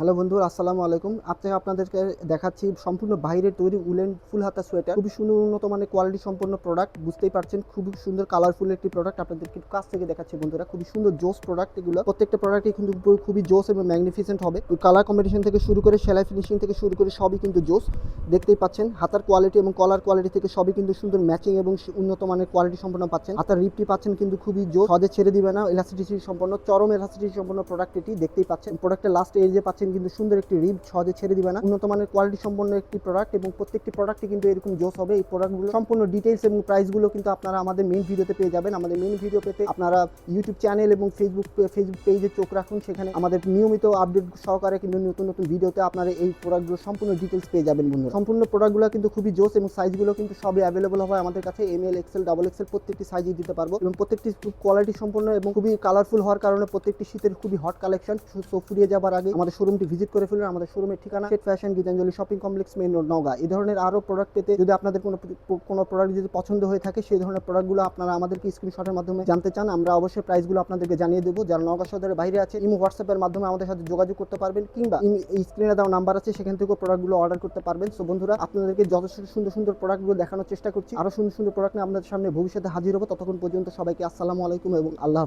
Hello বন্ধুরা আসসালামু আলাইকুম। আজকে আপনাদেরকে দেখাচ্ছি সম্পূর্ণ বাইরের তৈরি উলেন ফুল হাতা সোয়েটার। খুবই সুন্দর উন্নত মানের কোয়ালিটি সম্পন্ন প্রোডাক্ট বুঝতেই পারছেন, খুবই সুন্দর কালারফুল একটি প্রোডাক্ট আপনাদেরকে কাছ থেকে দেখাচ্ছি বন্ধুরা। খুবই সুন্দর জোস প্রোডাক্ট এগুলো। প্রত্যেকটা প্রোডাক্টই কিন্তু খুবই জোস এবং ম্যাগনিফিসেন্ট হবে। কালার কম্বিনেশন থেকে শুরু করে, সেলাই ফিনিশিং থেকে শুরু করে সবই কিন্তু জোস। দেখতেই পাচ্ছেন, হাতার কোয়ালিটি এবং কলার কোয়ালিটি থেকে সবই কিন্তু সুন্দর ম্যাচিং এবং উন্নত মানের কোয়ালিটি সম্পন্ন পাচ্ছেন। হাতার রিপটি পাচ্ছেন কিন্তু খুবই জোস। সহজে ছেড়ে দিবে না ইলাস্টিসিটি সম্পন্ন, চরম ইলাস্টিসিটি সম্পন্ন প্রোডাক্ট এটি। দেখতেই পাচ্ছেন প্রোডাক্টের লাস্ট এজে পাচ্ছেন কিন্তু সুন্দর একটি রিপ সহজে ছেড়ে দিবে না। উন্নত মানের কোয়ালিটি সম্পন্ন একটি প্রোডাক্ট এবং প্রত্যেকটি প্রোডাক্টে কিন্তু এরকম জোস হবে। এই প্রোডাক্টগুলো সম্পূর্ণ ডিটেলস এবং প্রাইসগুলো কিন্তু আপনারা আমাদের মেন ভিডিওতে পেয়ে যাবেন। আমাদের মেন ভিডিও পেতে আপনারা ইউটিউব চ্যানেল এবং ফেসবুক ফেসবুক পেজে চোখ রাখুন। সেখানে আমাদের নিয়মিত আপডেট সহকারে কিন্তু নতুন নতুন ভিডিওতে আপনারা এই প্রোডাক্টগুলো সম্পূর্ণ ডিটেলস পেয়ে যাবেন বন্ধু সম্পূর্ণ প্রোডাক্টগুলো কিন্তু খুবই জোস এবং সাইজগুলো কিন্তু সবই অ্যাভেলেবল হবে আমাদের কাছে। M L XL double XL প্রত্যেকটি সাইজই দিতে পারব। এবং প্রত্যেকটি খুব কোয়ালিটি সম্পন্ন এবং খুবই কালারফুল হওয়ার কারণে প্রত্যেকটি শীতের খুবই হট কালেকশন সো ফুরিয়ে যাবার আগে আমাদের শোরুমটি ভিজিট করে ফেলুন আমাদের শোরুমের ঠিকানা set fashion Gitanjali shopping complex main road Naogaon. এই ধরনের আরও প্রোডাক্ট পেতে যদি আপনাদের কোনো কোনো প্রোডাক্ট যদি পছন্দ হয়ে থাকে, সেই ধরনের প্রোডাক্টগুলো আপনারা আমাদেরকে স্ক্রিনশটের মাধ্যমে জানতে চান, আমরা অবশ্যই প্রাইসগুলো আপনাদেরকে জানিয়ে দেবো। যারা নওগাঁ সদরের বাইরে আছে ইমো হোয়াটসঅ্যাপের মাধ্যমে আমাদের সাথে যোগাযোগ করতে পারবেন, কিংবা এই স্ক্রিনে দেওয়া নাম্বার আছে, সেখান থেকেও প্রোডাক্টগুলো অর্ডার করতে পারবেন। সো বন্ধুরা, আপনাদেরকে যথেষ্ট সুন্দর সুন্দর প্রোডাক্টগুলো দেখানোর চেষ্টা করছি। আরও সুন্দর সুন্দর প্রোডাক্ট নিয়ে আপনাদের সামনে ভবিষ্যতে হাজির হব। ততক্ষণ পর্যন্ত সবাইকে আসসালামু আলাইকুম এবং আল্লাহ